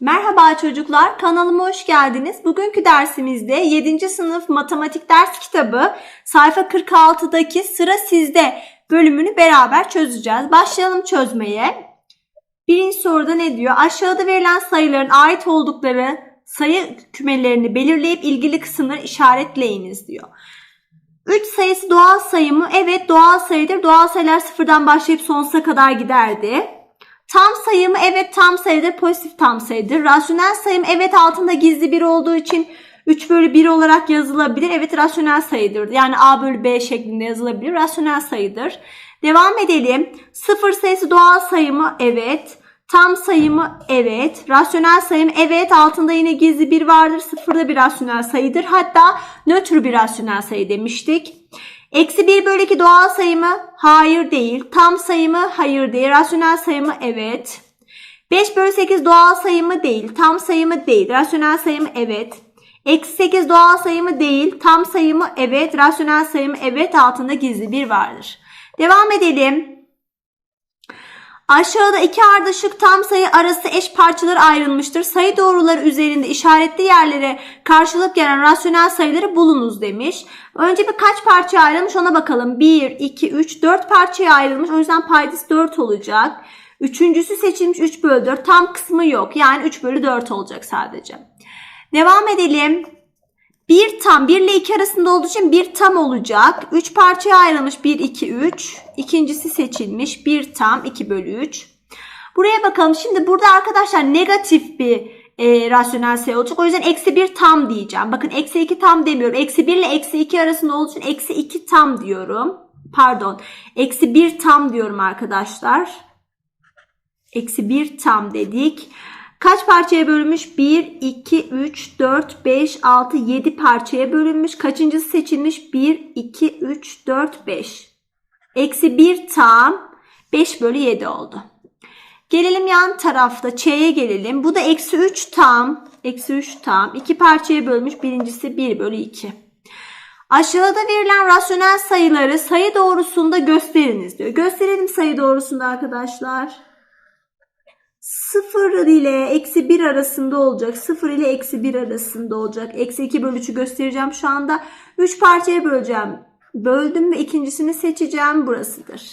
Merhaba çocuklar, kanalıma hoş geldiniz. Bugünkü dersimizde 7. sınıf matematik ders kitabı sayfa 46'daki sıra sizde bölümünü beraber çözeceğiz. Başlayalım çözmeye. Birinci soruda ne diyor? Aşağıda verilen sayıların ait oldukları sayı kümelerini belirleyip ilgili kısımları işaretleyiniz diyor. 3 sayısı doğal sayı mı? Evet doğal sayıdır. Doğal sayılar sıfırdan başlayıp sonsuza kadar giderdi. Tam sayı mı? Evet tam sayıdır. Pozitif tam sayıdır. Rasyonel sayım evet altında gizli bir olduğu için 3 bölü 1 olarak yazılabilir. Evet rasyonel sayıdır. Yani A bölü B şeklinde yazılabilir. Rasyonel sayıdır. Devam edelim. Sıfır sayısı doğal sayı mı? Evet. Tam sayı mı? Evet. Rasyonel sayı mı? Evet. Altında yine gizli bir vardır. Sıfır da bir rasyonel sayıdır. Hatta nötr bir rasyonel sayı demiştik. Eksi 1 bölü 2 doğal sayı mı? Hayır değil. Tam sayı mı? Hayır değil. Rasyonel sayı mı? Evet. 5 bölü 8 doğal sayı mı? Değil. Tam sayı mı? Değil. Rasyonel sayı? Evet. Eksi 8 doğal sayı mı? Değil. Tam sayı mı? Evet. Rasyonel sayı? Evet. Altında gizli bir vardır. Devam edelim. Aşağıda iki ardışık tam sayı arası eş parçalara ayrılmıştır. Sayı doğruları üzerinde işaretli yerlere karşılık gelen rasyonel sayıları bulunuz demiş. Önce bir kaç parçaya ayrılmış ona bakalım. 1, 2, 3, 4 parçaya ayrılmış. O yüzden paydası 4 olacak. Üçüncüsü seçilmiş 3 bölü 4. Tam kısmı yok. Yani 3 bölü 4 olacak sadece. Devam edelim. Bir tam 1 ile 2 arasında olduğu için bir tam olacak. 3 parçaya ayrılmış 1, 2, 3. İkincisi seçilmiş bir tam 2 bölü 3. Buraya bakalım. Şimdi burada arkadaşlar negatif bir e, rasyonel sayı olacak. O yüzden eksi 1 tam diyeceğim. Bakın eksi 2 tam demiyorum. Eksi 1 ile eksi 2 arasında olduğu için eksi 2 tam diyorum. Pardon. Eksi 1 tam diyorum arkadaşlar. Eksi 1 tam dedik. Kaç parçaya bölünmüş? 1, 2, 3, 4, 5, 6, 7 parçaya bölünmüş. Kaçıncısı seçilmiş? 1, 2, 3, 4, 5. Eksi 1 tam 5 bölü 7 oldu. Gelelim yan tarafta Ç'ye gelelim. Bu da eksi 3 tam. Eksi 3 tam. 2 parçaya bölmüş. Birincisi 1 bölü 2. Aşağıda verilen rasyonel sayıları sayı doğrusunda gösteriniz diyor. Gösterelim sayı doğrusunda arkadaşlar. 0 ile eksi 1 arasında olacak. 0 ile eksi 1 arasında olacak. Eksi 2 bölü 3'ü göstereceğim şu anda. 3 parçaya böleceğim. Böldüm ve ikincisini seçeceğim. Burasıdır.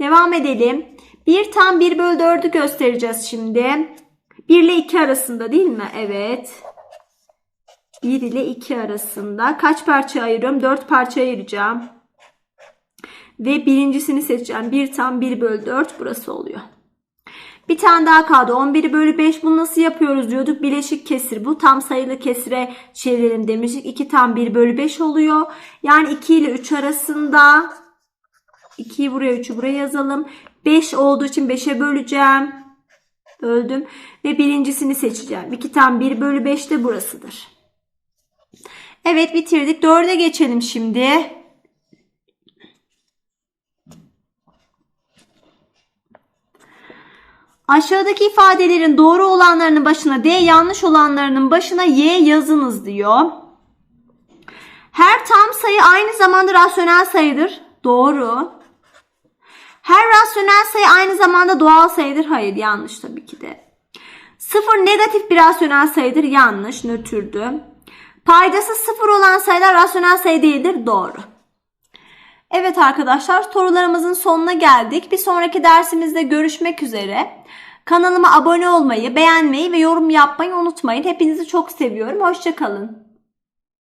Devam edelim. 1 tam 1 bölü 4'ü göstereceğiz şimdi. 1 ile 2 arasında değil mi? Evet. 1 ile 2 arasında. Kaç parça ayırıyorum? 4 parça ayıracağım. Ve birincisini seçeceğim. 1 tam 1 bölü 4 burası oluyor. Bir tane daha kaldı. 11 bölü 5 bunu nasıl yapıyoruz diyorduk. Bileşik kesir bu. Tam sayılı kesire çevirelim demiştik. 2 tam 1 bölü 5 oluyor. Yani 2 ile 3 arasında 2'yi buraya 3'ü buraya yazalım. 5 olduğu için 5'e böleceğim. Böldüm. Ve birincisini seçeceğim. 2 tam 1 bölü 5 de burasıdır. Evet bitirdik. 4'e geçelim şimdi. Aşağıdaki ifadelerin doğru olanlarının başına D, yanlış olanlarının başına Y yazınız diyor. Her tam sayı aynı zamanda rasyonel sayıdır. Doğru. Her rasyonel sayı aynı zamanda doğal sayıdır. Hayır, yanlış tabii ki de. Sıfır negatif bir rasyonel sayıdır. Yanlış, nötrdü. Paydası sıfır olan sayılar rasyonel sayı değildir. Doğru. Evet arkadaşlar sorularımızın sonuna geldik. Bir sonraki dersimizde görüşmek üzere. Kanalıma abone olmayı, beğenmeyi ve yorum yapmayı unutmayın. Hepinizi çok seviyorum. Hoşçakalın.